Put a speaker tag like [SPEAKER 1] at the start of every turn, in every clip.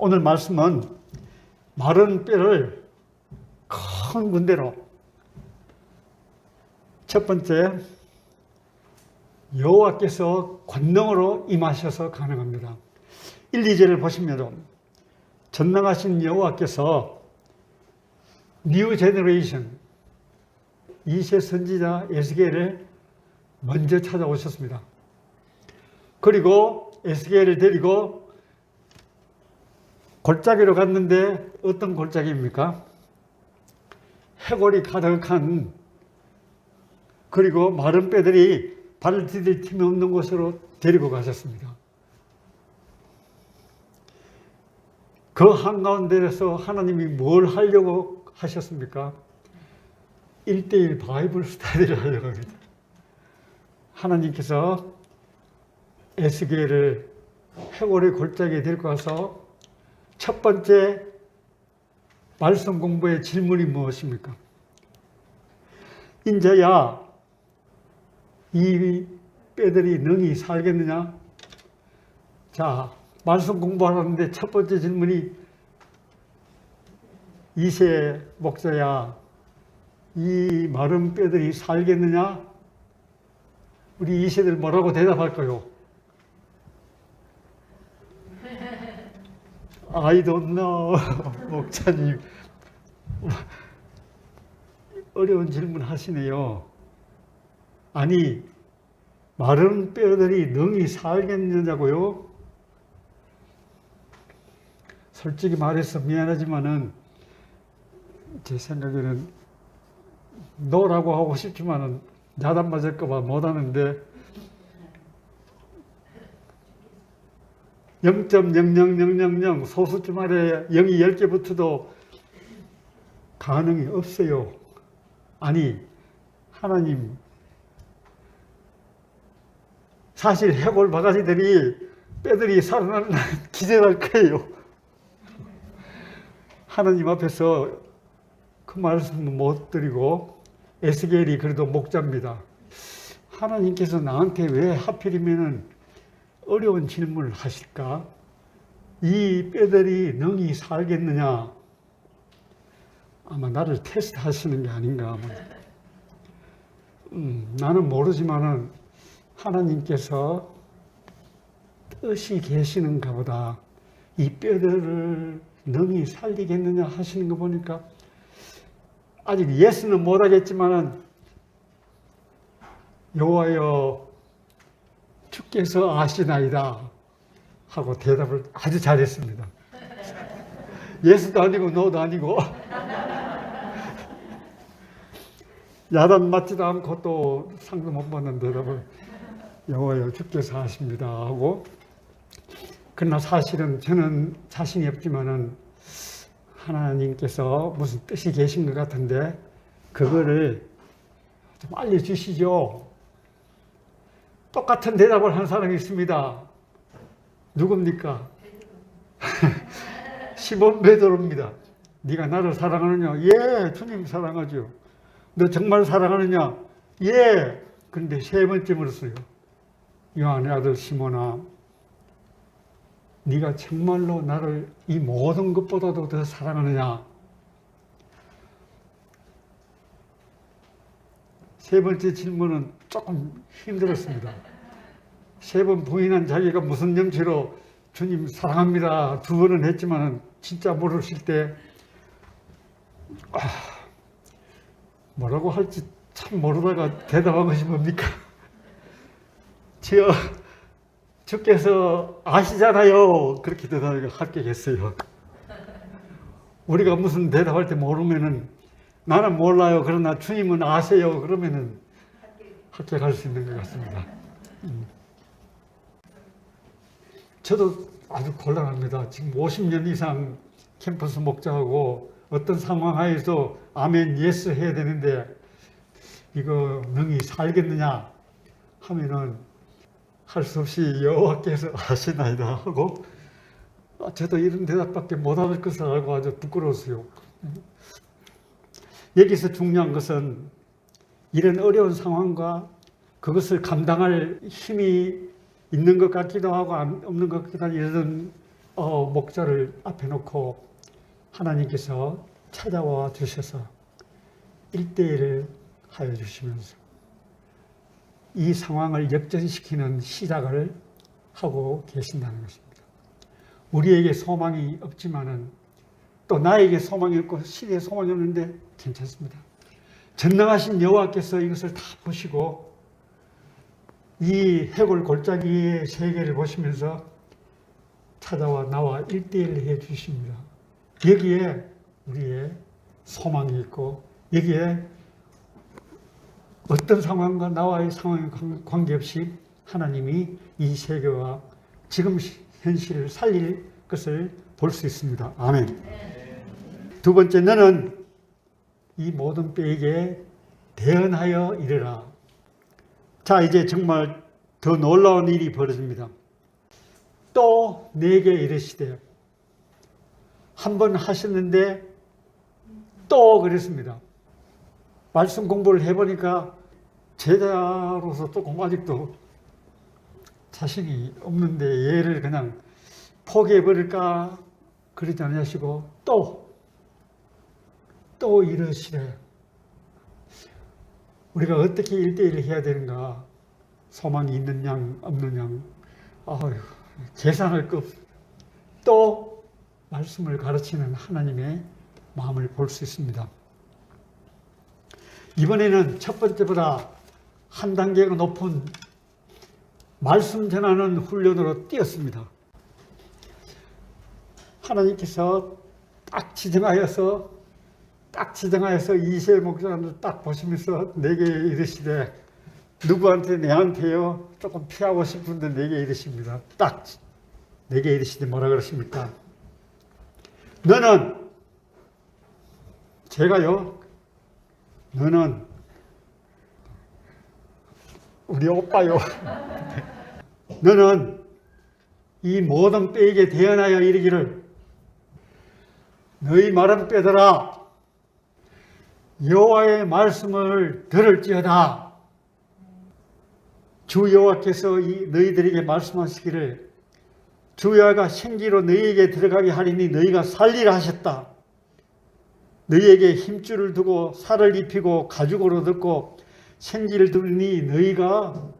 [SPEAKER 1] 오늘 말씀은 마른 뼈를 큰 군대로 첫 번째 여호와께서 권능으로 임하셔서 가능합니다. 1, 2절을 보시면 전능하신 여호와께서 뉴 제너레이션 이세 선지자 에스겔을 먼저 찾아오셨습니다. 그리고 에스겔을 데리고 골짜기로 갔는데 어떤 골짜기입니까? 해골이 가득한 그리고 마른 뼈들이 발을 디딜 틈이 없는 곳으로 데리고 가셨습니다. 그 한가운데에서 하나님이 뭘 하려고 하셨습니까? 1대1 바이블 스타디를 하려고 합니다. 하나님께서 에스겔을 해골의 골짜기에 데리고 가서 첫 번째 말씀 공부의 질문이 무엇입니까? 인자야, 이 뼈들이 능히 살겠느냐? 자, 말씀 공부하는데 첫 번째 질문이 이세 목사야, 이 마른 뼈들이 살겠느냐? 우리 이세들 뭐라고 대답할까요? I don't know. 목사님. 어려운 질문 하시네요. 아니, 마른 뼈들이 능히 살겠느냐고요? 솔직히 말해서 미안하지만은 제 생각에는 너라고 하고 싶지만은 야단 맞을까봐 못하는데 0.00000 소수점 아래 0이 10개 붙어도 가능이 없어요. 아니, 하나님, 사실 해골 바가지들이 뼈들이 살아나는 날 기절할 거예요. 하나님 앞에서 그 말씀은 못 드리고 에스겔이 그래도 목자입니다. 하나님께서 나한테 왜 하필이면은 어려운 질문을 하실까? 이 뼈들이 능히 살겠느냐? 아마 나를 테스트 하시는 게 아닌가. 음, 나는 모르지만은 하나님께서 뜻이 계시는가 보다. 이 뼈들을 능히 살리겠느냐 하시는 거 보니까 아직 예스는 못하겠지만은 여호와여 주께서 아시나이다 하고 대답을 아주 잘했습니다. 예스도 아니고 노도 아니고 야단 맞지도 않고 또 상도 못 받는 대답을 여호와여 주께서 하십니다 하고 그러나 사실은 저는 자신이 없지만은 하나님께서 무슨 뜻이 계신 것 같은데 그거를 좀 알려주시죠. 똑같은 대답을 한 사람이 있습니다. 누굽니까? 시몬 베드로입니다. 네가 나를 사랑하느냐? 예, 주님 사랑하죠. 너 정말 사랑하느냐? 예. 근데 세 번째 물었어요. 요한의 아들 시몬아, 네가 정말로 나를 이 모든 것보다도 더 사랑하느냐? 세 번째 질문은 조금 힘들었습니다. 세 번 부인한 자기가 무슨 염치로 주님 사랑합니다 두 번은 했지만 진짜 물으실 때 아, 뭐라고 할지 참 모르다가 대답한 것이 뭡니까? 저 주께서 아시잖아요. 그렇게 대답을 합격했어요. 우리가 무슨 대답할 때 모르면은 나는 몰라요. 그러나 주님은 아세요. 그러면은 합격할 수 있는 것 같습니다. 음. 저도 아주 곤란합니다. 지금 50년 이상 캠퍼스 목자하고 어떤 상황 하에서 아멘 예스 해야 되는데 이거 능히 살겠느냐 하면은 할 수 없이 여호와께서 하시나이다 하고 아, 저도 이런 대답밖에 못할 것을 알고 아주 부끄러웠어요. 여기서 중요한 것은 이런 어려운 상황과 그것을 감당할 힘이 있는 것 같기도 하고 안- 없는 것 같기도 하고 이런 어, 목자를 앞에 놓고 하나님께서 찾아와 주셔서 일대일을 하여 주시면서 이 상황을 역전시키는 시작을 하고 계신다는 것입니다. 우리에게 소망이 없지만은 또 나에게 소망이 없고 시대에 소망이 없는데 괜찮습니다. 전능하신 여호와께서 이것을 다 보시고 이 해골 골짜기의 세계를 보시면서 찾아와 나와 일대일 해 주십니다. 여기에 우리의 소망이 있고 여기에 어떤 상황과 나와의 상황에 관- 관계없이 하나님이 이 세계와 지금 시- 현실을 살릴 것을 볼 수 있습니다. 아멘. 두 번째, 너는 이 모든 뼈에게 대언하여 이르라. 자, 이제 정말 더 놀라운 일이 벌어집니다. 또 내게 이르시되 한번 하셨는데 또 그랬습니다. 말씀 공부를 해보니까 제자로서 조금 아직도 자신이 없는데 얘를 그냥 포기해버릴까 그러지 않으시고 또, 또 이러시래. 우리가 어떻게 일대일 해야 되는가 소망이 있는 양 없는 양 아유, 계산할 것. 또 말씀을 가르치는 하나님의 마음을 볼 수 있습니다. 이번에는 첫 번째보다 한 단계가 높은 말씀 전하는 훈련으로 뛰었습니다. 하나님께서 딱 지정하여서 딱 지정하여서 이세 목사를 딱 보시면서 내게 이르시되 누구한테 내한테요 조금 피하고 싶은데 내게 이르십니다. 딱 내게 이르시되 뭐라 그러십니까? 너는 제가요 너는 우리 오빠요 너는 이 모든 뼈에게 대언하여 이르기를 너희 말은 빼더라 여호와의 말씀을 들을지어다. 주 여호와께서 이 너희들에게 말씀하시기를 주 여호와가 생기로 너희에게 들어가게 하리니 너희가 살리라 하셨다. 너희에게 힘줄을 두고 살을 입히고 가죽으로 듣고 생기를 두니 너희가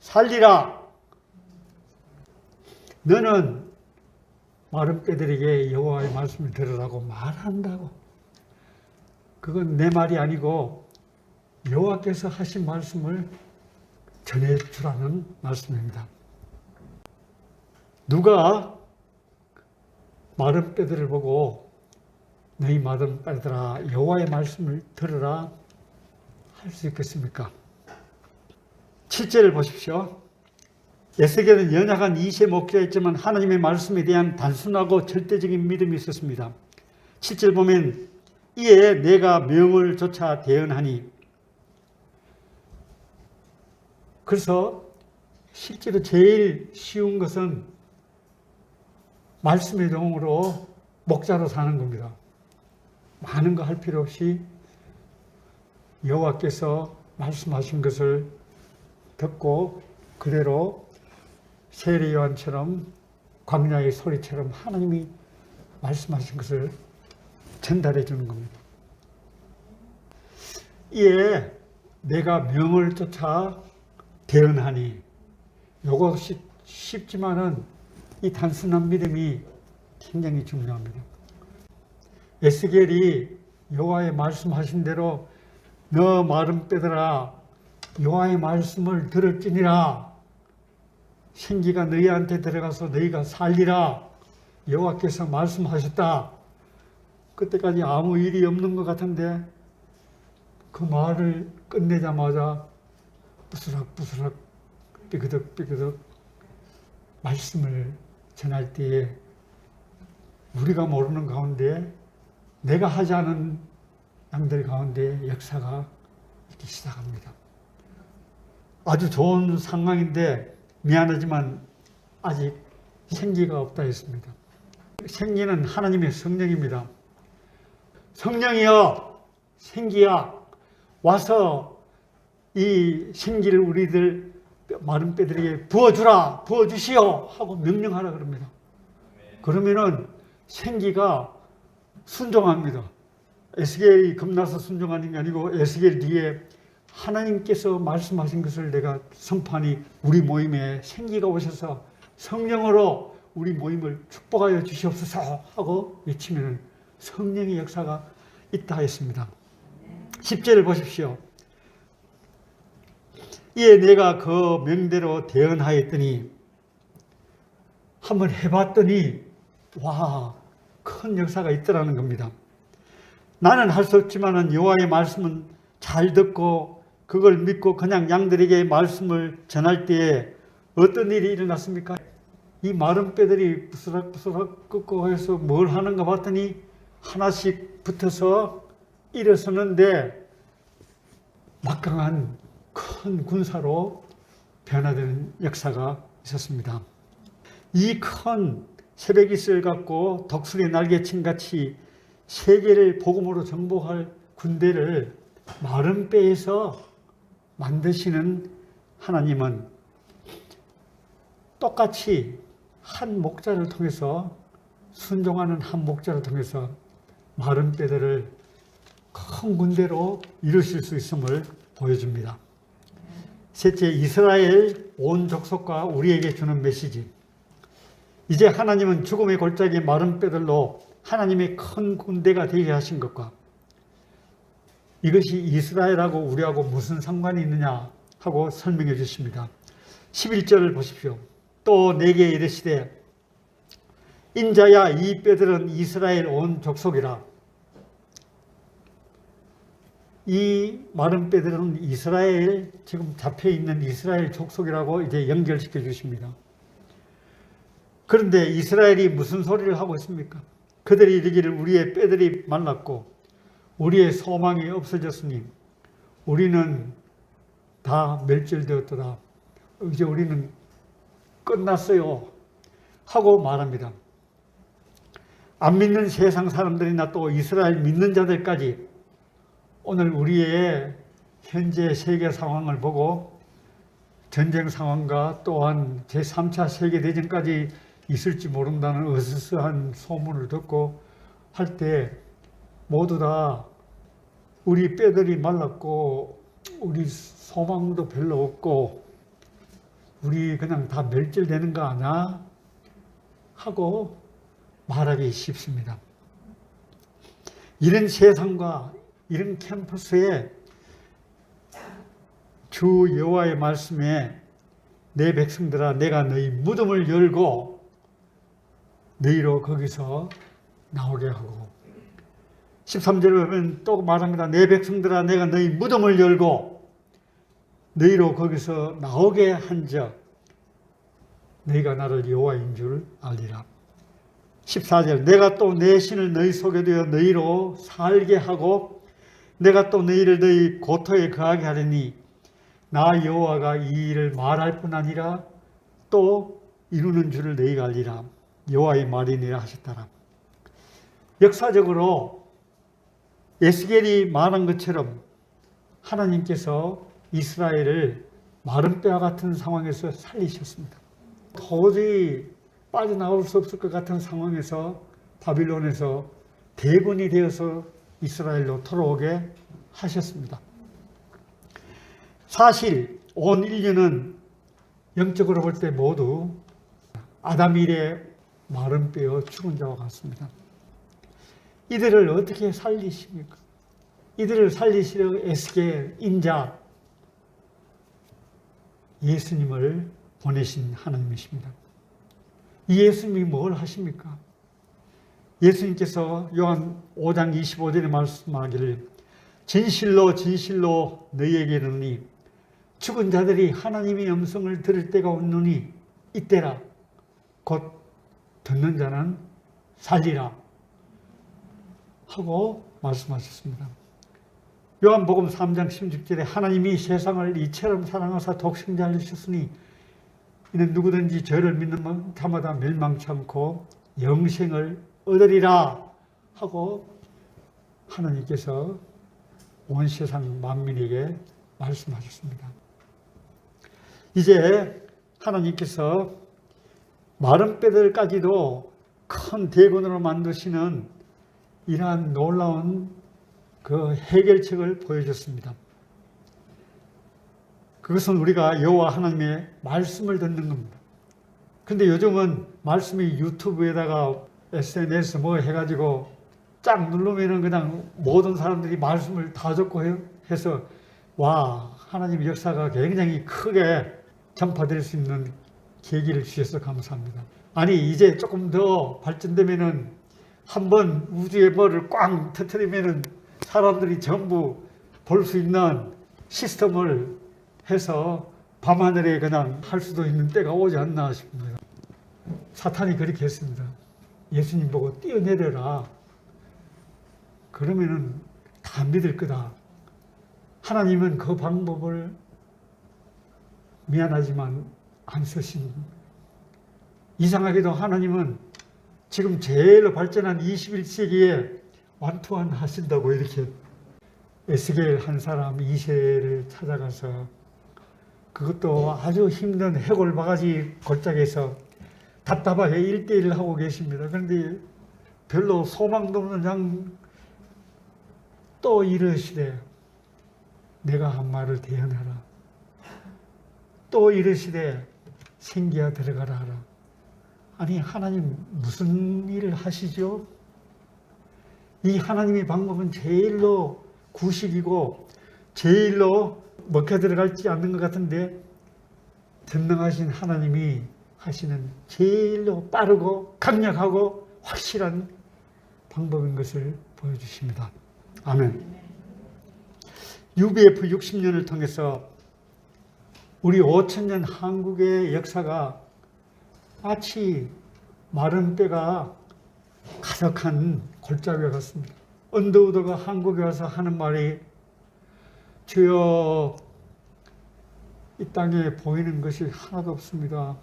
[SPEAKER 1] 살리라. 너는 마른 뼈들에게 여호와의 말씀을 들으라고 말한다고. 그건 내 말이 아니고 여호와께서 하신 말씀을 전해 주라는 말씀입니다. 누가 마른 뼈들을 보고 너희 마른 뼈들아 여호와의 말씀을 들으라 할 수 있겠습니까? 7절을 보십시오. 에스겔은 연약한 이세 목자였지만 하나님의 말씀에 대한 단순하고 절대적인 믿음이 있었습니다. 7절 보면 이에 내가 명을 조차 대언하니 그래서 실제로 제일 쉬운 것은 말씀의 동으로 목자로 사는 겁니다. 많은 거 할 필요 없이 여호와께서 말씀하신 것을 듣고 그대로 세례요한처럼 광야의 소리처럼 하나님이 말씀하신 것을 전달해 주는 겁니다. 이에 내가 명을 쫓아 대언하니 이것이 쉽지만은 이 단순한 믿음이 굉장히 중요합니다. 에스겔이 여호와의 말씀하신 대로 너 마른 뼈들아 여호와의 말씀을 들을지니라 생기가 너희한테 들어가서 너희가 살리라 여호와께서 말씀하셨다. 그때까지 아무 일이 없는 것 같은데 그 말을 끝내자마자 부스럭 부스럭 삐그덕 삐그덕 말씀을 전할 때에 우리가 모르는 가운데 내가 하지 않은 양들 가운데 역사가 이렇게 시작합니다. 아주 좋은 상황인데 미안하지만 아직 생기가 없다 했습니다. 생기는 하나님의 성령입니다. 성령이여 생기야 와서 이 생기를 우리들 마른 뼈들에게 부어주라 부어주시오 하고 명령하라 그럽니다. 그러면은 생기가 순종합니다. 에스겔이 겁나서 순종하는 게 아니고 에스겔 뒤에 하나님께서 말씀하신 것을 내가 선판이 우리 모임에 생기가 오셔서 성령으로 우리 모임을 축복하여 주시옵소서 하고 외치면 성령의 역사가 있다 했습니다. 10절을 보십시오. 이에 내가 그 명대로 대언하였더니 한번 해봤더니 와 큰 역사가 있더라는 겁니다. 나는 할 수 없지만은 여호와의 말씀은 잘 듣고 그걸 믿고 그냥 양들에게 말씀을 전할 때에 어떤 일이 일어났습니까? 이 마른 뼈들이 부스럭부스럭 꺾고 해서 뭘 하는가 봤더니 하나씩 붙어서 일어서는데 막강한 큰 군사로 변화되는 역사가 있었습니다. 이 큰 새벽 이슬 갖고 덕술의 날개친 같이 세계를 복음으로 정복할 군대를 마른 뼈에서 만드시는 하나님은 똑같이 한 목자를 통해서 순종하는 한 목자를 통해서 마른 뼈들을 큰 군대로 이루실 수 있음을 보여줍니다. 셋째, 이스라엘 온 족속과 우리에게 주는 메시지. 이제 하나님은 죽음의 골짜기 마른 뼈들로 하나님의 큰 군대가 되게 하신 것과 이것이 이스라엘하고 우리하고 무슨 상관이 있느냐 하고 설명해 주십니다. 11절을 보십시오. 또 내게 이르시되 인자야 이 뼈들은 이스라엘 온 족속이라 이 마른 뼈들은 이스라엘 지금 잡혀 있는 이스라엘 족속이라고 이제 연결시켜 주십니다. 그런데 이스라엘이 무슨 소리를 하고 있습니까? 그들이 이르기를 우리의 뼈들이 말랐고 우리의 소망이 없어졌으니 우리는 다 멸절되었더라. 이제 우리는 끝났어요. 하고 말합니다. 안 믿는 세상 사람들이나 또 이스라엘 믿는 자들까지 오늘 우리의 현재 세계 상황을 보고 전쟁 상황과 또한 제3차 세계대전까지 있을지 모른다는 어스스한 소문을 듣고 할 때 모두 다 우리 뼈들이 말랐고 우리 소망도 별로 없고 우리 그냥 다 멸절되는 거 아냐 하고 말하기 쉽습니다. 이런 세상과 이런 캠퍼스에 주 여호와의 말씀에 내 백성들아 내가 너희 무덤을 열고 너희로 거기서 나오게 하고 13절에 보면 또 말합니다. 내 백성들아 내가 너희 무덤을 열고 너희로 거기서 나오게 한적 너희가 나를 여호와인 줄 알리라. 14절 내가 또 내 신을 너희 속에 두어 너희로 살게 하고 내가 또 너희를 너희 고토에 거하게 하리니 나 여호와가 이 일을 말할 뿐 아니라 또 이루는 줄을 너희가 알리라. 여호와의 말이니라 하셨더라. 역사적으로 에스겔이 말한 것처럼 하나님께서 이스라엘을 마른 뼈와 같은 상황에서 살리셨습니다. 도저히 빠져나올 수 없을 것 같은 상황에서 바빌론에서 대군이 되어서 이스라엘로 돌아오게 하셨습니다. 사실 온 인류는 영적으로 볼 때 모두 아담 일의 마른 뼈 죽은 자와 같습니다. 이들을 어떻게 살리십니까? 이들을 살리시려 에스겔 인자 예수님을 보내신 하나님이십니다. 이 예수님이 뭘 하십니까? 예수님께서 요한 5장 25절에 말씀하기를 진실로 진실로 너희에게 이르니 죽은 자들이 하나님의 음성을 들을 때가 오느니 이때라 곧 듣는 자는 살리라 하고 말씀하셨습니다. 요한복음 3장 16절에 하나님이 세상을 이처럼 사랑하사 독생자를 주셨으니 이는 누구든지 저를 믿는 자마다 멸망치 않고 영생을 얻으리라 하고 하나님께서 온 세상 만민에게 말씀하셨습니다. 이제 하나님께서 마른 뼈들까지도 큰 대군으로 만드시는 이러한 놀라운 그 해결책을 보여줬습니다. 그것은 우리가 여호와 하나님의 말씀을 듣는 겁니다. 근데 요즘은 말씀이 유튜브에다가 SNS 뭐 해가지고 쫙 누르면은 그냥 모든 사람들이 말씀을 다 듣고 해- 해서 와 하나님 역사가 굉장히 크게 전파될 수 있는 계기를 주셔서 감사합니다. 아니 이제 조금 더 발전되면은 한번 우주의 뭐를 꽝 터트리면은 사람들이 전부 볼 수 있는 시스템을 해서 밤하늘에 그냥 할 수도 있는 때가 오지 않나 싶습니다. 사탄이 그렇게 했습니다. 예수님 보고 뛰어내려라. 그러면은 다 믿을 거다. 하나님은 그 방법을 미안하지만 안 쓰신. 이상하게도 하나님은 지금 제일로 발전한 21세기에 완투한 하신다고 이렇게 에스겔 한 사람 이세를 찾아가서 그것도 아주 힘든 해골 바가지 골짜기에서 답답하게 일대일을 하고 계십니다. 그런데 별로 소망도 없는 양 또 이르시되 내가 한 말을 대언하라. 또 이르시되 생기야 들어가라 하라. 아니 하나님 무슨 일을 하시죠? 이 하나님의 방법은 제일로 구식이고 제일로 먹혀 들어갈지 않는 것 같은데 전능하신 하나님이 하시는 제일로 빠르고 강력하고 확실한 방법인 것을 보여주십니다. 아멘. UBF 60년을 통해서 우리 5천년 한국의 역사가 마치 마른 뼈가 가득한 골짜기와 같습니다. 언더우드가 한국에 와서 하는 말이 주여 이 땅에 보이는 것이 하나도 없습니다.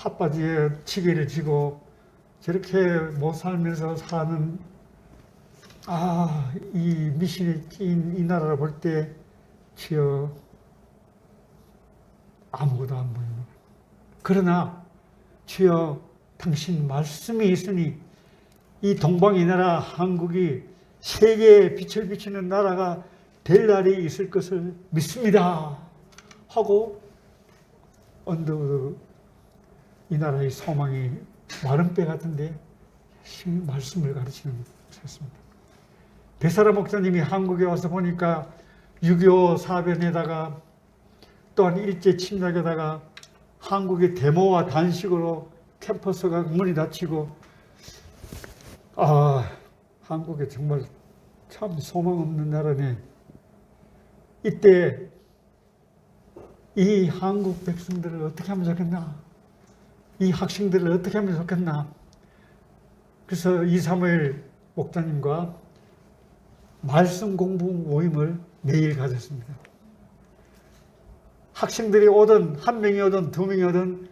[SPEAKER 1] 핫바지에 지게를 지고 저렇게 못 살면서 사는 아, 이 미신에 낀이 나라를 볼때 주여 아무것도 안 보입니다. 그러나 주여 당신 말씀이 있으니 이 동방의 나라 한국이 세계에 빛을 비치는 나라가 될 날이 있을 것을 믿습니다. 하고 언더 이 나라의 소망이 마른 뼈 같은데 말씀을 가르치는 것이었습니다. 베사라 목사님이 한국에 와서 보니까 6.25 사변에다가 또한 일제 침략에다가 한국의 데모와 단식으로 캠퍼스가 문이 닫히고 아 한국에 정말 참 소망 없는 나라네. 이때 이 한국 백성들을 어떻게 하면 좋겠나? 이 학생들을 어떻게 하면 좋겠나? 그래서 이사무엘 목사님과 말씀 공부 모임을 매일 가졌습니다. 학생들이 오든 한 명이 오든 두 명이 오든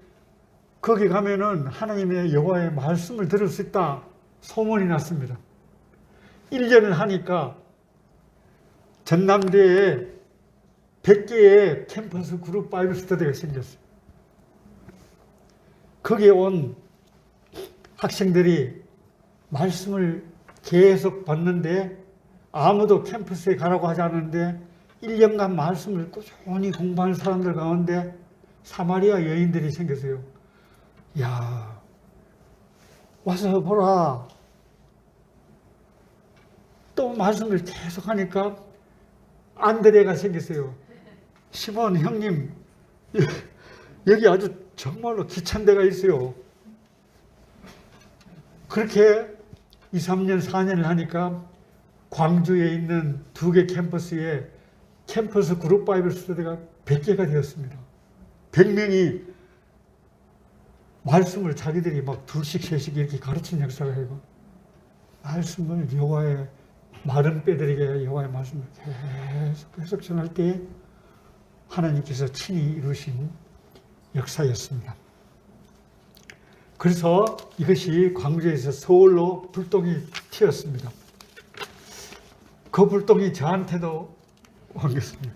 [SPEAKER 1] 거기 가면은 하나님의 여호와의 말씀을 들을 수 있다 소문이 났습니다. 1년을 하니까 전남대에 100개의 캠퍼스 그룹 바이블 스터디가 생겼어요. 거기에 온 학생들이 말씀을 계속 받는데 아무도 캠퍼스에 가라고 하지 않는데 1년간 말씀을 꾸준히 공부하는 사람들 가운데 사마리아 여인들이 생겼어요. 야, 와서 보라. 또 말씀을 계속 하니까 안드레가 생겼어요. 시몬 형님, 여기 아주 정말로 기찬 데가 있어요. 그렇게 2, 3년, 4년을 하니까 광주에 있는 두 개 캠퍼스에 캠퍼스 그룹 바이블 스터디가 100개가 되었습니다. 100명이 말씀을 자기들이 막 둘씩 셋씩 이렇게 가르치는 역사가 있고 말씀을 여호와의 마른 뼈들에게 여호와의 말씀을 계속 계속 전할 때 하나님께서 친히 이루신 역사였습니다. 그래서 이것이 광주에서 서울로 불똥이 튀었습니다. 그 불똥이 저한테도 옮겼습니다.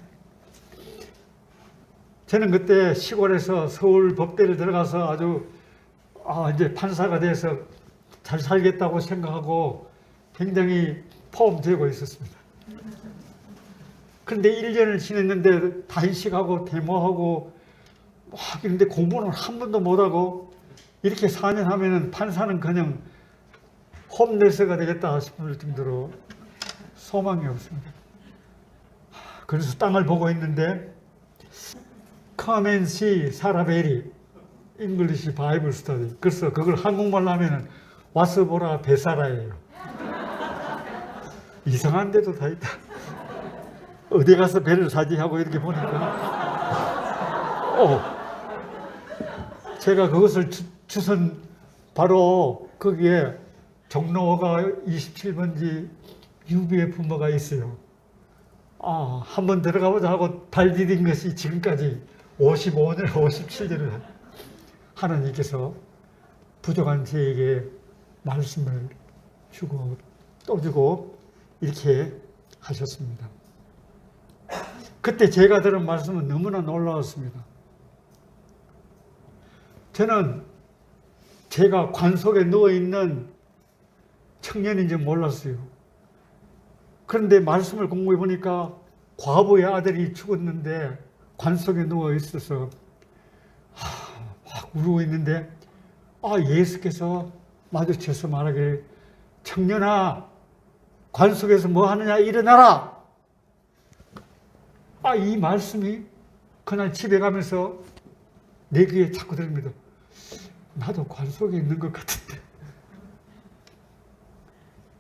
[SPEAKER 1] 저는 그때 시골에서 서울 법대를 들어가서 아주 아 이제 판사가 돼서 잘 살겠다고 생각하고 굉장히 포함되고 있었습니다. 그런데 1년을 지냈는데 단식하고 데모하고 막 이런데 공부는 한 번도 못하고 이렇게 4년 하면은 판사는 그냥 홈레스가 되겠다 싶을 정도로 소망이 없습니다. 그래서 땅을 보고 있는데 커맨시 사라베리 잉글리시 바이블 스터디 그래서 그걸 한국말로 하면은 와서 보라 베사라예요. 이상한 데도 다 있다. 어디 가서 배를 사지 하고 이렇게 보니까 어 제가 그것을 주, 주선 바로 거기에 종로가 27번지 UBF 뭐가 있어요. 아, 한번 들어가 보자 하고 발 디딘 것이 지금까지 55년, 57년을 하나님께서 부족한 저에게 말씀을 주고 또 주고 이렇게 하셨습니다. 그때 제가 들은 말씀은 너무나 놀라웠습니다. 저는 제가 관 속에 누워 있는 청년인지 몰랐어요. 그런데 말씀을 공부해 보니까 과부의 아들이 죽었는데 관 속에 누워 있어서 하, 막 울고 있는데 아 예수께서 마주쳐서 말하길 청년아 관 속에서 뭐 하느냐 일어나라. 아 이 말씀이 그날 집에 가면서 내 귀에 자꾸 들립니다. 나도 관 속에 있는 것 같은데.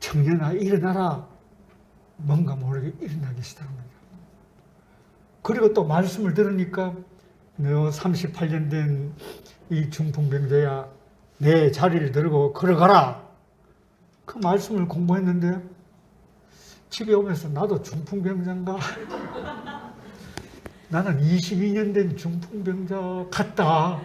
[SPEAKER 1] 청년아 일어나라. 뭔가 모르게 일어나기 시작합니다. 그리고 또 말씀을 들으니까 너 38년 된 이 중풍병자야 내 자리를 들고 걸어가라. 그 말씀을 공부했는데 집에 오면서 나도 중풍병자인가? 나는 22년 된 중풍병자 같다.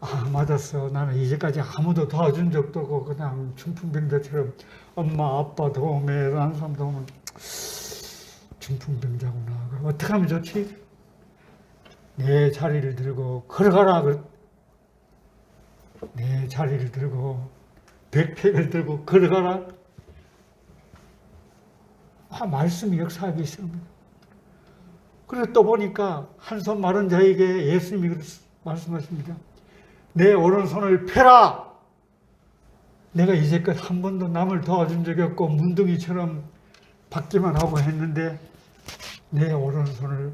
[SPEAKER 1] 아, 맞았어. 나는 이제까지 아무도 도와준 적도 없고, 그냥 중풍병자처럼 엄마, 아빠 도움에, 다른 사람 도움은 중풍병자구나. 어떻게 하면 좋지? 내 자리를 들고 걸어가라. 그- 내 자리를 들고 백팩을 들고 걸어가라. 아, 말씀이 역사하기 시작합니다. 그리고 또 보니까 한 손 마른 자에게 예수님이 말씀하십니다. 내 오른손을 펴라! 내가 이제껏 한 번도 남을 도와준 적이 없고 문둥이처럼 받기만 하고 했는데 내 오른손을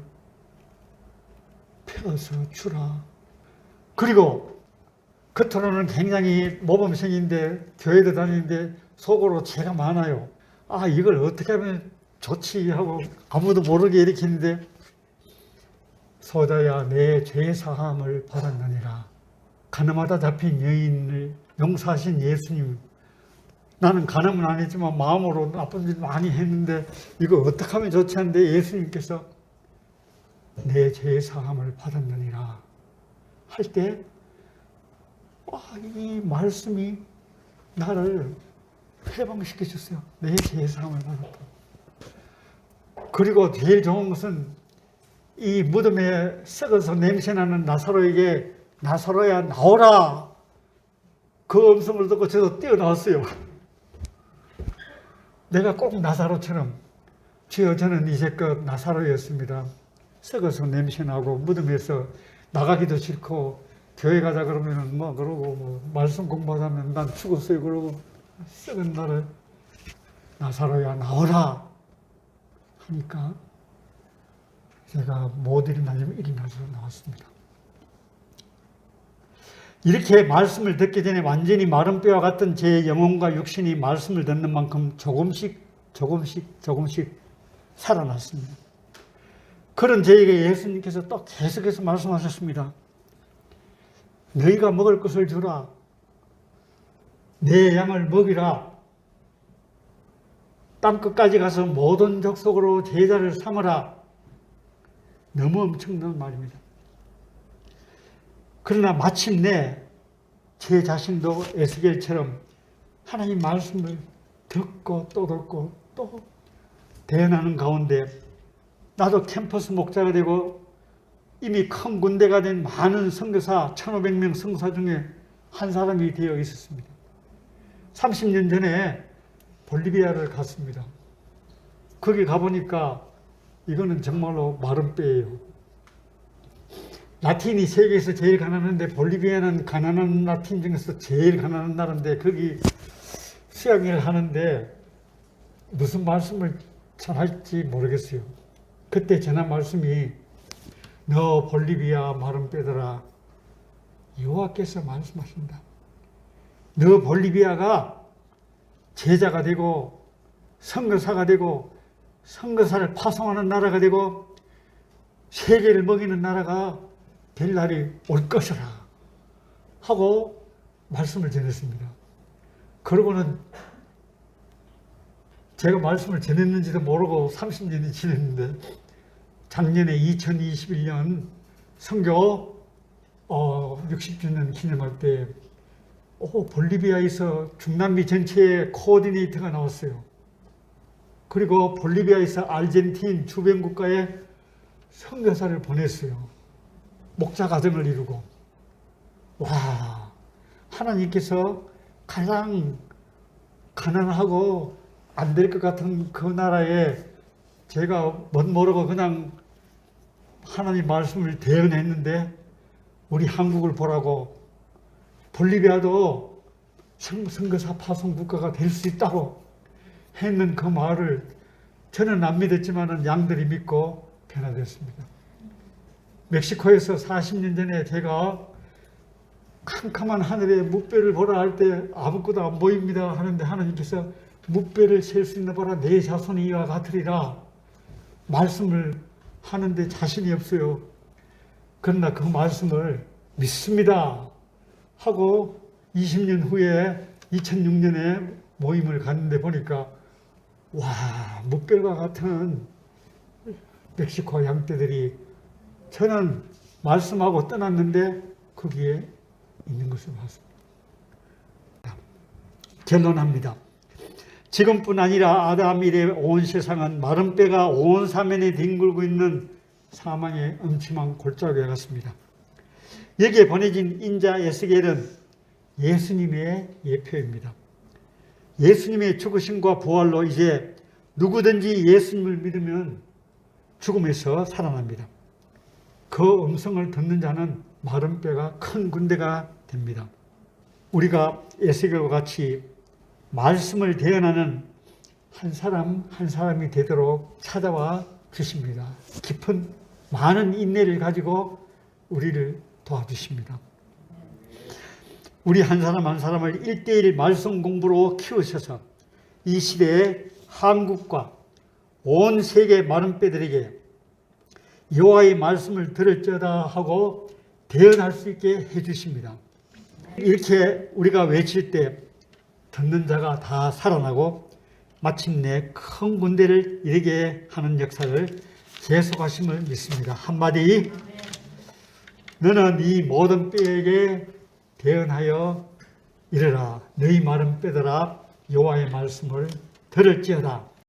[SPEAKER 1] 펴서 주라. 그리고 겉으로는 굉장히 모범생인데 교회도 다니는데 속으로 죄가 많아요. 아 이걸 어떻게 하면 좋지 하고 아무도 모르게 일으키는데 소자야 내 죄 사함을 받았느니라. 가늠하다 잡힌 여인을 용서하신 예수님. 나는 가늠은 안 했지만 마음으로 나쁜 짓 많이 했는데 이거 어떻게 하면 좋지 않는데 예수님께서 내 죄 사함을 받았느니라 할 때, 와, 이 말씀이 나를 해방시켜 줬어요. 내 죄 사함을 받았다. 그리고 제일 좋은 것은 이 무덤에 썩어서 냄새나는 나사로에게 나사로야 나오라. 그 음성을 듣고 저도 뛰어나왔어요. 내가 꼭 나사로처럼 주여 저는 이제껏 나사로였습니다. 썩어서 냄새나고 무덤에서 나가기도 싫고 교회 가자 그러면은 뭐 그러고 뭐 말씀 공부하자면 난 죽었어요. 그러고 썩은 나를 나사로야 나오라 하니까 제가 못 일어나려면 일어나서 나왔습니다. 이렇게 말씀을 듣기 전에 완전히 마른 뼈와 같은 제 영혼과 육신이 말씀을 듣는 만큼 조금씩 조금씩 조금씩 살아났습니다. 그런 저에게 예수님께서 또 계속해서 말씀하셨습니다. 너희가 먹을 것을 주라. 내 양을 먹이라. 땅 끝까지 가서 모든 족속으로 제자를 삼으라. 너무 엄청난 말입니다. 그러나 마침내 제 자신도 에스겔처럼 하나님 말씀을 듣고 또 듣고 또 대연하는 가운데 나도 캠퍼스 목자가 되고 이미 큰 군대가 된 많은 선교사 1500명 성사 중에 한 사람이 되어 있었습니다. 30년 전에 볼리비아를 갔습니다. 거기 가보니까 이거는 정말로 마른 뼈예요. 라틴이 세계에서 제일 가난한데 볼리비아는 가난한 라틴 중에서 제일 가난한 나라인데 거기 수양회를 하는데 무슨 말씀을 전할지 모르겠어요. 그때 전한 말씀이 너 볼리비아 마른 뼈들아 여호와께서 말씀하신다. 너 볼리비아가 제자가 되고 선거사가 되고 선거사를 파송하는 나라가 되고 세계를 먹이는 나라가 될 날이 올 것이라 하고 말씀을 전했습니다. 그러고는 제가 말씀을 전했는지도 모르고 30년이 지났는데 작년에 2021년 선교 어, 60주년 기념할 때 오, 볼리비아에서 중남미 전체의 코어디네이터가 나왔어요. 그리고 볼리비아에서 아르헨틴 주변 국가에 선교사를 보냈어요. 목자 가정을 이루고. 와, 하나님께서 가장 가난하고 안 될 것 같은 그 나라에 제가 멋 모르고 그냥 하나님 말씀을 대언했는데 우리 한국을 보라고 볼리비아도 선- 선거사 파송 국가가 될 수 있다고 했는 그 말을 저는 안 믿었지만은 양들이 믿고 변화됐습니다. 멕시코에서 40년 전에 제가 캄캄한 하늘에 무뼈를 보라 할 때 아무것도 안 보입니다 하는데 하나님께서 무뼈를 셀 수 있는 보라 내 자손이 이와 같으리라 말씀을 하는데 자신이 없어요. 그러나 그 말씀을 믿습니다 하고 20년 후에 2006년에 모임을 갔는데 보니까 와 무뼈과 같은 멕시코 양떼들이 저는 말씀하고 떠났는데 거기에 있는 것을 봤습니다. 결론합니다. 지금뿐 아니라 아담 이래 온 세상은 마른 뼈가 온 사면에 뒹굴고 있는 사망의 음침한 골짜기에 같습니다. 여기에 보내진 인자 에스겔은 예수님의 예표입니다. 예수님의 죽으심과 부활로 이제 누구든지 예수님을 믿으면 죽음에서 살아납니다. 그 음성을 듣는 자는 마른 뼈가 큰 군대가 됩니다. 우리가 에스겔과 같이 말씀을 대언하는 한 사람 한 사람이 되도록 찾아와 주십니다. 깊은 많은 인내를 가지고 우리를 도와주십니다. 우리 한 사람 한 사람을 일대일 말씀 공부로 키우셔서 이 시대에 한국과 온 세계 마른 뼈들에게 여호와의 말씀을 들을지어다 하고 대언할 수 있게 해주십니다. 이렇게 우리가 외칠 때 듣는 자가 다 살아나고 마침내 큰 군대를 이루게 하는 역사를 계속하심을 믿습니다. 한마디 너는 이 모든 뼈에게 대언하여 이르라 너희 마른 뼈들아 여호와의 말씀을 들을지어다